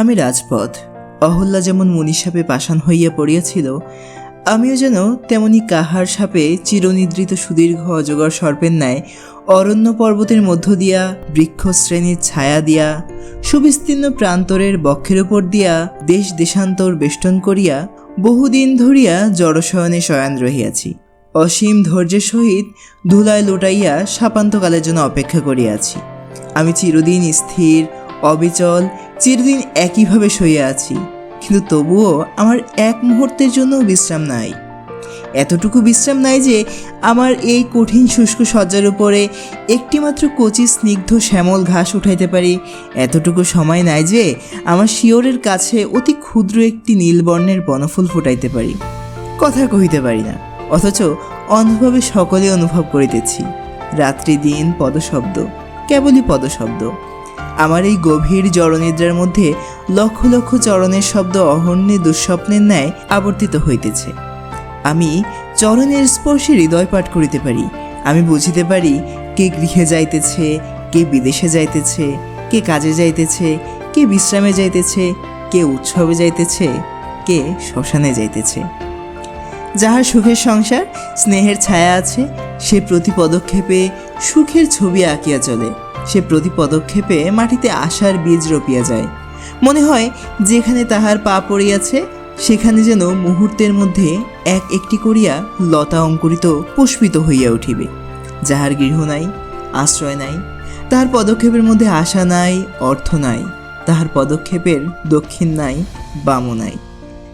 আমি রাজপথ। অহল্যা যেমন মনীষাপে পাষাণ হইয়া পড়িয়াছিল, আমিও যেন তেমনি কাহার সাপে চিরনিদ্রিত সুদীর্ঘ অজগর সর্পের ন্যায় অরণ্য পর্বতের মধ্য দিয়া, বৃক্ষশ্রেণীর ছায়া দিয়া, সুবিস্তীর্ণ প্রান্তরের বক্ষের উপর দিয়া দেশ দেশান্তর বেষ্টন করিয়া বহুদিন ধরিয়া জড়শয়নে শয়ান রহিয়াছি। অসীম ধৈর্যের সহিত ধুলায় লোটাইয়া সাপান্তকালের জন্য অপেক্ষা করিয়াছি। আমি চিরদিন স্থির, অবিচল চিরদিন একইভাবে শুয়ে আছি, কিন্তু তবুও আমার এক মুহূর্তের জন্য বিশ্রাম নাই। এতটুকু বিশ্রাম নাই যে আমার এই কঠিন শুষ্ক শয্যার উপরে একটিমাত্র কচি স্নিগ্ধ শ্যামল ঘাস উঠাইতে পারি। এতটুকু সময় নাই যে আমার শিওরের কাছে অতি ক্ষুদ্র একটি নীলবর্ণের বনফুল ফুটাইতে পারি। কথা কহিতে পারি না, অথচ অন্ধভাবে সকলে অনুভব করিতেছি। রাত্রি দিন পদশব্দ, কেবলই পদশব্দ। আমার এই গভীর জড়নিদ্রার মধ্যে লক্ষ লক্ষ চরণের শব্দ অহর্ণে দুঃস্বপ্নের ন্যায় আবর্তিত হইতেছে। আমি চরণের স্পর্শে হৃদয় পাঠ করিতে পারি। আমি বুঝিতে পারি কে গৃহে যাইতেছে, কে বিদেশে যাইতেছে, কে কাজে যাইতেছে, কে বিশ্রামে যাইতেছে, কে উৎসবে যাইতেছে, কে শ্মশানে যাইতেছে। যাহার সুখের সংসার, স্নেহের ছায়া আছে, সে প্রতি পদক্ষেপে সুখের ছবি আঁকিয়া চলে। সে প্রতি পদক্ষেপে মাটিতে আশার বীজ রপিয়া যায়। মনে হয় যেখানে তাহার পা পড়িয়াছে, সেখানে যেন মুহূর্তের মধ্যে এক একটি করিয়া লতা অঙ্কুরিত পুষ্পিত হইয়া উঠিবে। যাহার গৃহ নাই, আশ্রয় নাই, তাহার পদক্ষেপের মধ্যে আশা নাই, অর্থ নাই, তাহার পদক্ষেপের দক্ষিণ নাই, বামও নাই।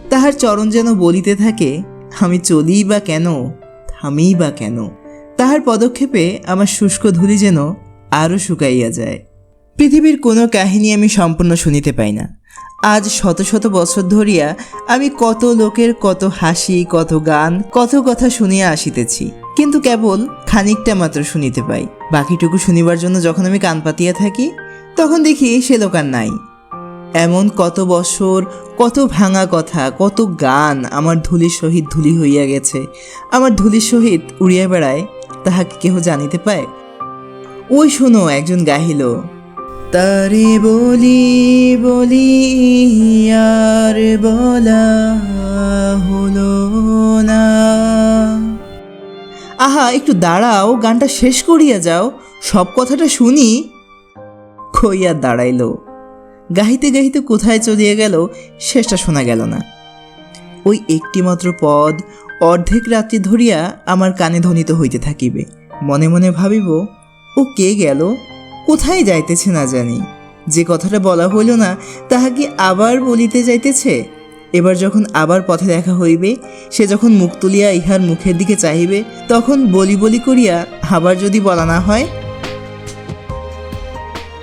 তাহার চরণ যেন বলিতে থাকে, আমি চলি বা কেন? থামি বা কেন? তাহার পদক্ষেপে আমার শুষ্ক ধুলি যেন আরও শুকাইয়া যায়। পৃথিবীর কোনো কাহিনী আমি সম্পূর্ণ শুনিতে পাই না। আজ শত শত বছর ধরিয়া আমি কত লোকের কত হাসি, কত গান, কত কথা শুনিয়া আসিতেছি। কিন্তু কেবল খানিকটা মাত্র শুনিতে পাই। বাকিটুকু শুনিবার জন্য যখন আমি কান পাতিয়া থাকি, তখন দেখি সে লোক আর নাই। এমন কত বছর, কত ভাঙা কথা, কত গান আমার ধুলির সহিত ধুলি হইয়া গেছে। আমার ধুলির সহিত উড়িয়া বেড়ায় তাহাকে কেহ জানিতে পায়? ওই শোনো, একজন গাহিল। তারে বলি বলি আর বলা হলো না। আহা, একটু দাঁড়াও, গানটা শেষ করিয়া যাও, সব কথাটা শুনি। খইয়া দাঁড়াইল। গাহিতে গাহিতে কোথায় চলিয়া গেল, শেষটা শোনা গেল না। ওই একটিমাত্র পদ অর্ধেক রাত্রি ধরিয়া আমার কানে ধ্বনিত হইতে থাকিবে। মনে মনে ভাবিব ও কে গেল? কোথায় যাইতেছে না জানি। যে কথাটা বলা হইল না তাহা কি আবার বলিতে যাইতেছে? এবার যখন আবার পথে দেখা হইবে, সে যখন মুখ তুলিয়া ইহার মুখের দিকে চাহিবে, তখন বলি বলি করিয়া আবার যদি বলা না হয়?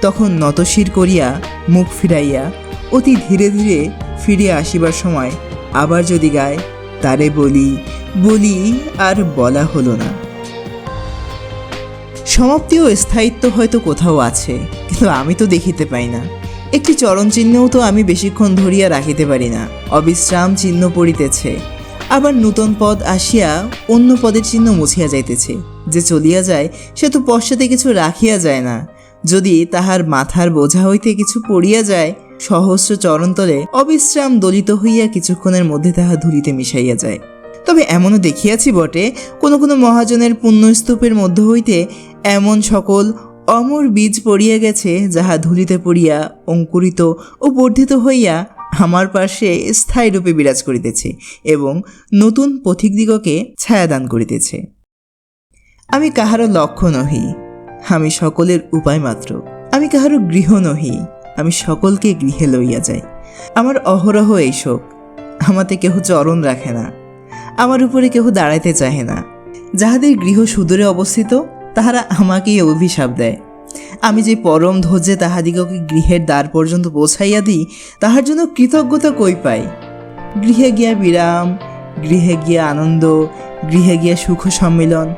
তখন নতশির করিয়া মুখ ফিরাইয়া অতি ধীরে ধীরে ফিরিয়া আসিবার সময় আবার যদি গায়, তারে বলি বলি আর বলা হলো না। সমাপ্তি ও স্থায়িত্ব হয়তো কোথাও আছে, কিন্তু আমি তো দেখিতে পাই না। একটি চরণ চিহ্নও তো আমি বেশিক্ষণ ধরিয়া রাখিতে পারি না। অবিশ্রাম চিহ্ন পড়িতেছে। আবার নূতন পদ আসিয়া অন্য পদের চিহ্ন মুছিয়া যাইতেছে। যে চলিয়া যায়, সে তো পশ্চাতে কিছু রাখিয়া যায় না। যদি তাহার মাথার বোঝা হইতে কিছু পড়িয়া যায়, সহস্র চরণতলে অবিশ্রাম দলিত হইয়া কিছুক্ষণের মধ্যে তাহা ধুলিতে মিশাইয়া যায়। তবে এমনও দেখিয়াছি বটে, কোনো কোনো মহাজনের পুণ্যস্তূপের মধ্য হইতে এমন সকল অমর বীজ পড়িয়া গেছে, যাহা ধুলিতে পড়িয়া অঙ্কুরিত ও বর্ধিত হইয়া আমার পার্শ্বে স্থায়ী রূপে বিরাজ করিতেছে এবং নতুন পথিকদিগকে ছায়াদান করিতেছে। আমি কাহারও লক্ষ্য নহি, আমি সকলের উপায় মাত্র। আমি কাহারও গৃহ নহি, আমি সকলকে গৃহে লইয়া যাই। আমার অহরহ এই শোক, আমাতে কেহ চরণ রাখে না। আমার উপরে কেহ দাঁড়াইতে চাহে না। যাহাদের গৃহ সুদূরে অবস্থিত, তাহারা আমাকেই অভিশাপ দেয়। আমি যে পরম ধৈর্যে তাহাদিগকে গৃহের দ্বার পর্যন্ত পৌঁছাইয়া দিই, তাহার জন্য কৃতজ্ঞতা কই পাই? গৃহে গিয়া বিরাম, গৃহে গিয়া আনন্দ, গৃহে গিয়া সুখ সম্মিলন,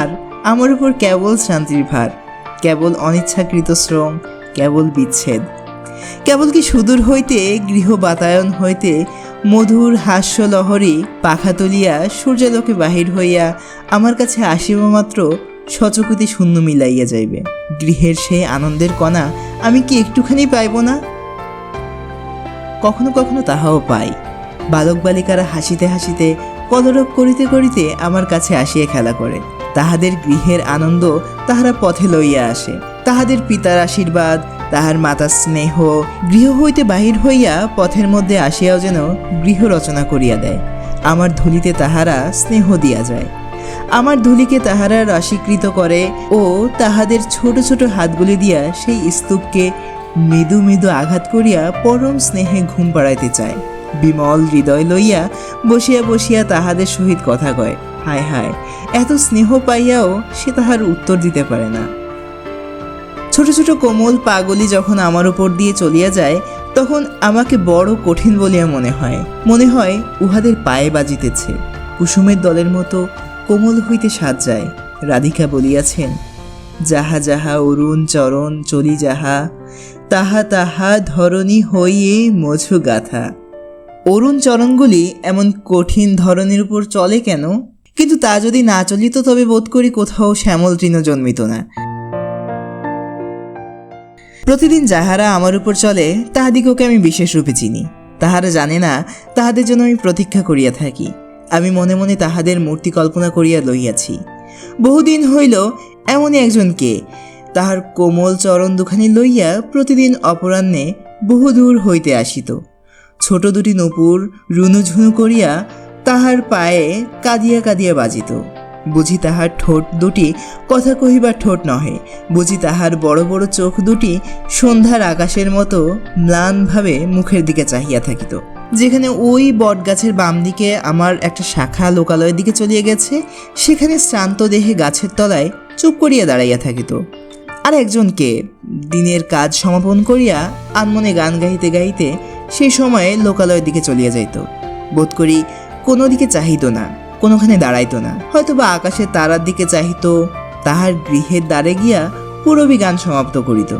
আর আমার উপর কেবল শান্তির ভার, কেবল অনিচ্ছাকৃত শ্রম, কেবল বিচ্ছেদ। কেবল কি সুদূর হইতে, গৃহ বাতায়ন হইতে মধুর হাস্য লহরী পাখা তুলিয়া সূর্যালোকে বাহির হইয়া আমার কাছে আসিবা মাত্র সচকুতি শূন্য মিলাইয়া যাইবে। গৃহের সেই আনন্দের কণা আমি কি একটুখানি পাইব না? কখনো কখনো তাহাও পাই। বালক বালিকারা হাসিতে হাসিতে, কলরব করিতে করিতে আমার কাছে আসিয়া খেলা করে। তাহাদের গৃহের আনন্দ তাহারা পথে লইয়া আসে। তাহাদের পিতার আশীর্বাদ তাহার মাতার স্নেহ গৃহ হইতে বাহির হইয়া পথের মধ্যে আসিয়াও যেন গৃহ রচনা করিয়া দেয়। আমার ধুলিতে তাহারা স্নেহ দিয়া যায়। আমার ধুলিকে তাহারা রাশিকৃত করে ও তাহাদের ছোট ছোট হাতগুলি দিয়া সেই স্তূপকে মৃদু মৃদু আঘাত করিয়া পরম স্নেহে ঘুম পাড়াইতে চায়। বিমল হৃদয় লইয়া বসিয়া বসিয়া তাহাদের সহিত কথা কয়। হায় হায়, এত স্নেহ পাইয়াও সে তাহার উত্তর দিতে পারে না। ছোট ছোট কোমল পাগলি যখন আমার উপর দিয়ে চলিয়া যায়, তখন আমাকে বড় কঠিন বলিয়া মনে হয়। মনে হয় উহাদের পায়ে বাজিতেছে। কুসুমের দলের মতো কোমল হইতে সাজ যায়। রাধিকা বলিয়াছেন, যাহা যাহা অরুণ চরণ চলি যাহা, তাহা তাহা ধরণী হইয়ে মধু গাথা। অরুণ চরণগুলি এমন কঠিন ধরনের উপর চলে কেন? কিন্তু তা যদি না চলিত তবে বোধ করি কোথাও শ্যামল তৃণ জন্মিত না। প্রতিদিন যাহারা আমার উপর চলে, তাহাদিগকে আমি বিশেষ রূপে চিনি। তাহারা জানে না, তাহাদের জন্য আমি প্রতীক্ষা করিয়া থাকি। আমি মনে মনে তাহাদের মূর্তি কল্পনা করিয়া লইয়াছি। বহুদিন হইল, এমনই একজনকে তাহার কোমল চরণ দুখানি লইয়া প্রতিদিন অপরাহ্নে বহুদূর হইতে আসিত। ছোট দুটি নূপুর রুনুঝুনু করিয়া তাহার পায়ে কাঁদিয়া কাঁদিয়া বাজিত। বুঝি তাহার ঠোঁট দুটি কথা কহিবার ঠোঁট নহে। বুঝি তাহার বড় বড় চোখ দুটি সন্ধ্যার আকাশের মতো ম্লানভাবে মুখের দিকে চাহিয়া থাকিত। যেখানে ওই বটগাছের বাম দিকে আমার একটা শাখা লোকালয়ের দিকে চলিয়ে গেছে, সেখানে শ্রান্ত দেহে গাছের তলায় চুপ করিয়া দাঁড়াইয়া থাকিত। আর একজনকে দিনের কাজ সমাপন করিয়া আনমনে গান গাইতে গাইতে সেই সময়ে লোকালয়ের দিকে চলিয়া যাইত। বোধ করি কোনো দিকে চাহিত না। কোনোখানে দাঁড়াইতো না। হয়তো বা আকাশের তারার দিকে চাহিত, তাহার গৃহের দ্বারে গিয়া পুরবী গান সমাপ্ত করিত।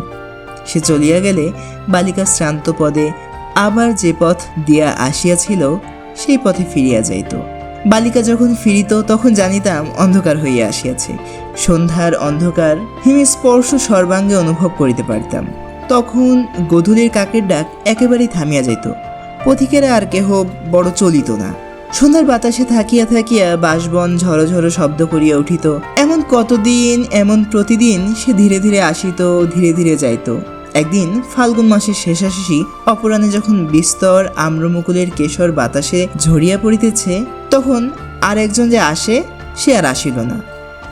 সে চলিয়া গেলে বালিকা শ্রান্ত পদে আবার যে পথ দিয়া আসিয়াছিল, সেই পথে ফিরিয়া যাইত। বালিকা যখন ফিরিত, তখন জানিতাম অন্ধকার হইয়া আসিয়াছে। সন্ধ্যার অন্ধকার হিমে স্পর্শ সর্বাঙ্গে অনুভব করিতে পারিতাম। তখন গধূলির কাকের ডাক একেবারেই থামিয়া যাইত। পথিকেরা আর কেহ বড় চলিত না। সন্ধ্যার বাতাসে থাকিয়া থাকিয়া বাসবন ঝড়ো ঝড়ো শব্দ করিয়া উঠিত। এমন কতদিন, এমন প্রতিদিন সে ধীরে ধীরে আসিত, ধীরে ধীরে যাইত। একদিন ফাল্গুন মাসের শেষাশেষি অপরাহ্নে যখন বিস্তর আম্রমুকুলের কেশর বাতাসে ঝরিয়া পড়িতেছে, তখন আর একজন যে আসে, সে আর আসিল না।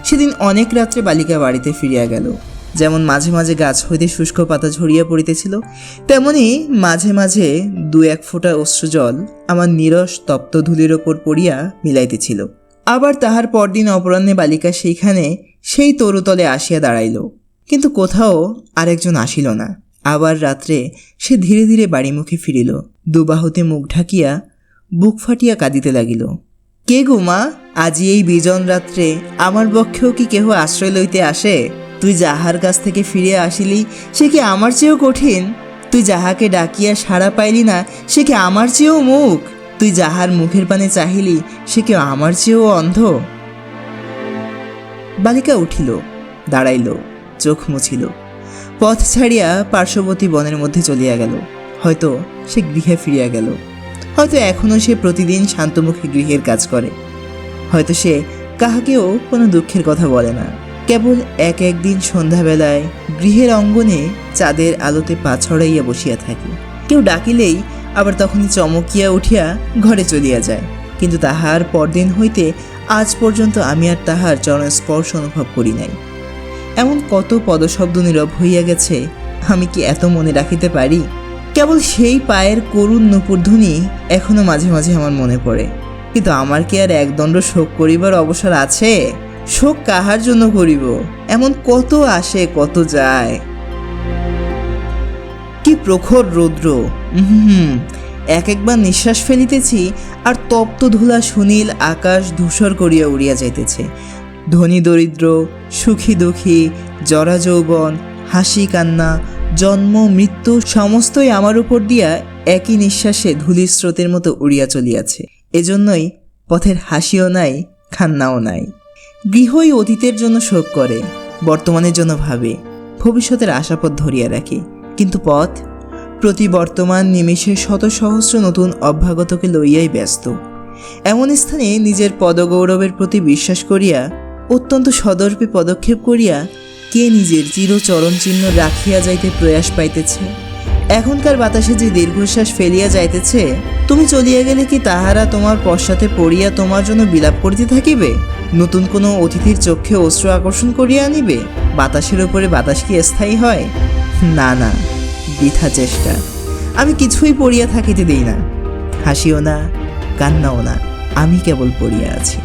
সেদিন অনেক রাত্রে বালিকা বাড়িতে ফিরিয়া গেল। যেমন মাঝে মাঝে গাছ হইতে শুষ্ক পাতা ঝরিয়া পড়িতেছিল, তেমনি মাঝে মাঝে দু এক ফোঁটা অশ্রুজল আমার নিরস তপ্ত ধুলির ওপর পড়িয়া মিলাইতেছিল। আবার তাহার পরদিন অপরাহ্নে বালিকা সেইখানে সেই তরুতলে আসিয়া দাঁড়াইল। কিন্তু কোথাও আরেকজন আসিল না। আবার রাত্রে সে ধীরে ধীরে বাড়িমুখে ফিরিল। দুবাহুতে মুখ ঢাকিয়া বুক ফাটিয়া কাঁদিতে লাগিল। কে গো মা, আজি এই বিজন রাত্রে আমার পক্ষেও কি কেহ আশ্রয় লইতে আসে? তুই যাহার কাছ থেকে ফিরে আসিলি, সে কি আমার চেয়েও কঠিন? তুই যাহাকে ডাকিয়া সাড়া পাইলি না, সে কি আমার চেয়েও মুখ? তুই যাহার মুখের পানে চাহিলি, সে কি আমার চেয়েও অন্ধ? বালিকা উঠিল, দাঁড়াইল, চোখ মুছিল। পথ ছাড়িয়া পার্শ্ববর্তী বনের মধ্যে চলিয়া গেল। হয়তো সে গৃহে ফিরিয়া গেল। হয়তো এখনও সে প্রতিদিন শান্তমুখী গৃহের কাজ করে। হয়তো সে কাহাকেও কোনো দুঃখের কথা বলে না। কেবল এক একদিন সন্ধ্যাবেলায় গৃহের অঙ্গনে চাঁদের আলোতে পা ছড়াইয়া বসিয়া থাকে। কেউ ডাকিলেই আবার তখনই চমকিয়া উঠিয়া ঘরে চলিয়া যায়। কিন্তু তাহার পরদিন হইতে আজ পর্যন্ত আমি আর তাহার চরণস্পর্শ অনুভব করি নাই। এমন কত পদশব্দ নীরব হইয়া গেছে, আমি কি এত মনে রাখিতে পারি? কেবল সেই পায়ের করুণ নুপুরধ্বনি এখনও মাঝে মাঝে আমার মনে পড়ে। কিন্তু আমার কি আর একদণ্ড শোক করিবার অবসর আছে? শোক কাহার জন্য করিব? এমন কত আসে, কত যায়। কি প্রখর রৌদ্র! হুম এক একবার নিঃশ্বাস ফেলিতেছি, আর তপ্ত ধুলা সুনীল আকাশ ধূসর করিয়া উড়িয়া যাইতেছে। ধনী দরিদ্র, সুখী দুঃখী, জরা যৌবন, হাসি কান্না, জন্ম, মৃত্যু সমস্তই আমার উপর দিয়া একই নিঃশ্বাসে ধুলির স্রোতের মতো উড়িয়া চলিয়াছে। এজন্যই পথের হাসিও নাই, খান্নাও নাই। গৃহই অতীতের জন্য শোক করে, বর্তমানের জন্য ভাবে, ভবিষ্যতের আশাপথ ধরিয়া রাখে। কিন্তু পথ? প্রতি বর্তমান নিমেষে শত সহস্র নতুন অভ্যাগতকে লইয়াই ব্যস্ত। এমন স্থানে নিজের পদগৌরবের প্রতি বিশ্বাস করিয়া, অত্যন্ত সদর্পে পদক্ষেপ করিয়া, কে নিজের চিরচরণ চিহ্ন রাখিয়া যাইতে প্রয়াস পাইতেছে? এখনকার বাতাসে যে দীর্ঘশ্বাস ফেলিয়া যাইতেছে, তুমি চলিয়া গেলে কি তাহারা তোমার পশ্চাতে পড়িয়া তোমার জন্য বিলাপ করিতে থাকিবে? নতুন কোনো অতিথির চক্ষে অস্ত্র আকর্ষণ করিয়া আনিবে? বাতাসের উপরে বাতাস কি স্থায়ী হয়? না না, বৃথা চেষ্টা। আমি কিছুই পড়িয়া থাকিতে দিই না। হাসিও না, কান্নাও না। আমি কেবল পড়িয়া আছি।